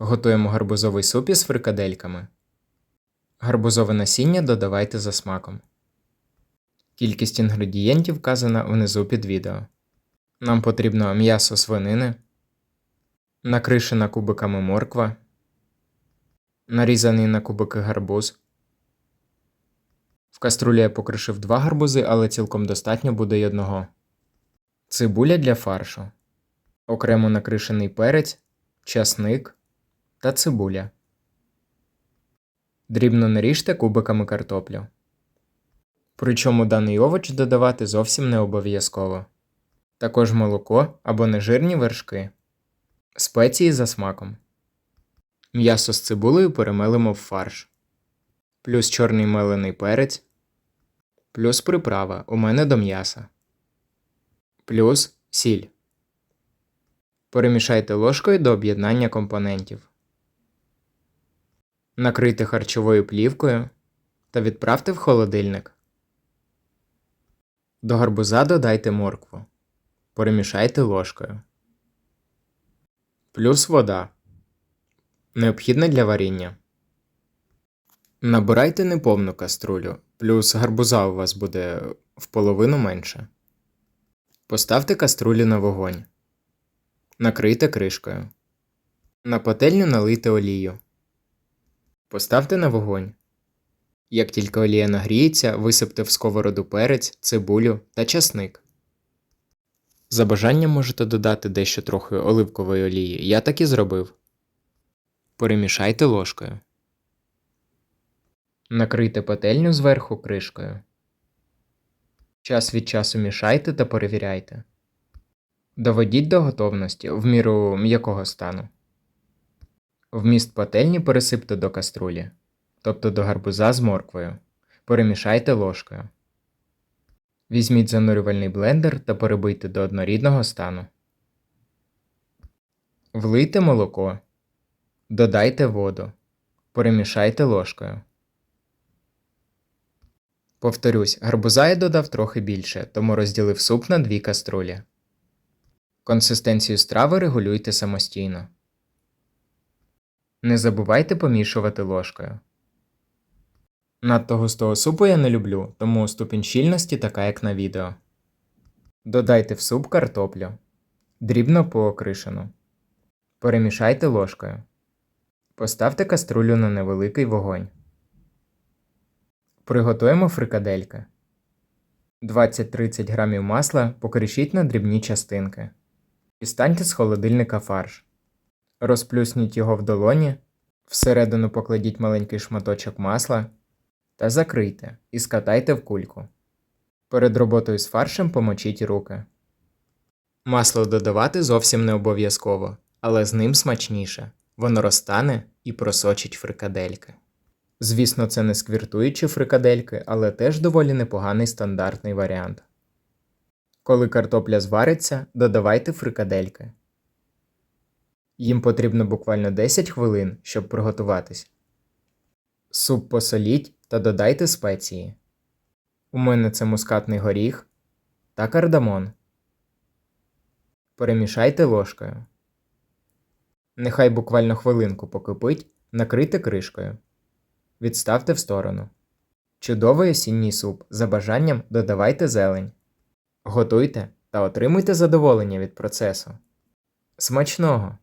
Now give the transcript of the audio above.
Готуємо гарбузовий суп із фрикадельками. Гарбузове насіння додавайте за смаком. Кількість інгредієнтів вказана внизу під відео. Нам потрібно м'ясо свинини, накришена кубиками морква, нарізаний на кубики гарбуз. В каструлі я покришив два гарбузи, але цілком достатньо буде й одного. Цибуля для фаршу. Окремо накришений перець, часник та цибуля. Дрібно наріжте кубиками картоплю. Причому даний овоч додавати зовсім не обов'язково. Також молоко або нежирні вершки. Спеції за смаком. М'ясо з цибулею перемелимо в фарш. Плюс чорний мелений перець. Плюс приправа у мене до м'яса. Плюс сіль. Перемішайте ложкою до об'єднання компонентів. Накрийте харчовою плівкою та відправте в холодильник. До гарбуза додайте моркву. Перемішайте ложкою. Плюс вода. Необхідна для варіння. Набирайте неповну каструлю, плюс гарбуза у вас буде в половину менше. Поставте каструлю на вогонь. Накрийте кришкою. На пательню налийте олію. Поставте на вогонь. Як тільки олія нагріється, висипте в сковороду перець, цибулю та часник. За бажанням можете додати дещо трохи оливкової олії. Я так і зробив. Перемішайте ложкою. Накрийте пательню зверху кришкою. Час від часу мішайте та перевіряйте. Доведіть до готовності в міру м'якого стану. Вміст пательні пересипте до каструлі, тобто до гарбуза з морквою. Перемішайте ложкою. Візьміть занурювальний блендер та перебийте до однорідного стану. Влийте молоко. Додайте воду. Перемішайте ложкою. Повторюсь, гарбуза я додав трохи більше, тому розділив суп на дві каструлі. Консистенцію страви регулюйте самостійно. Не забувайте помішувати ложкою. Надто густого супу я не люблю, тому ступінь щільності така, як на відео. Додайте в суп картоплю. Дрібно поокришену. Перемішайте ложкою. Поставте каструлю на невеликий вогонь. Приготуємо фрикадельки. 20-30 грамів масла покришіть на дрібні частинки. Дістаньте з холодильника фарш. Розплюсніть його в долоні, всередину покладіть маленький шматочок масла та закрийте і скатайте в кульку. Перед роботою з фаршем помочіть руки. Масло додавати зовсім не обов'язково, але з ним смачніше. Воно розтане і просочить фрикадельки. Звісно, це не сквіртуючі фрикадельки, але теж доволі непоганий стандартний варіант. Коли картопля звариться, додавайте фрикадельки. Їм потрібно буквально 10 хвилин, щоб приготуватись. Суп посоліть та додайте спеції. У мене це мускатний горіх та кардамон. Перемішайте ложкою. Нехай буквально хвилинку покипить, накрийте кришкою. Відставте в сторону. Чудовий осінній суп. За бажанням додавайте зелень. Готуйте та отримуйте задоволення від процесу. Смачного!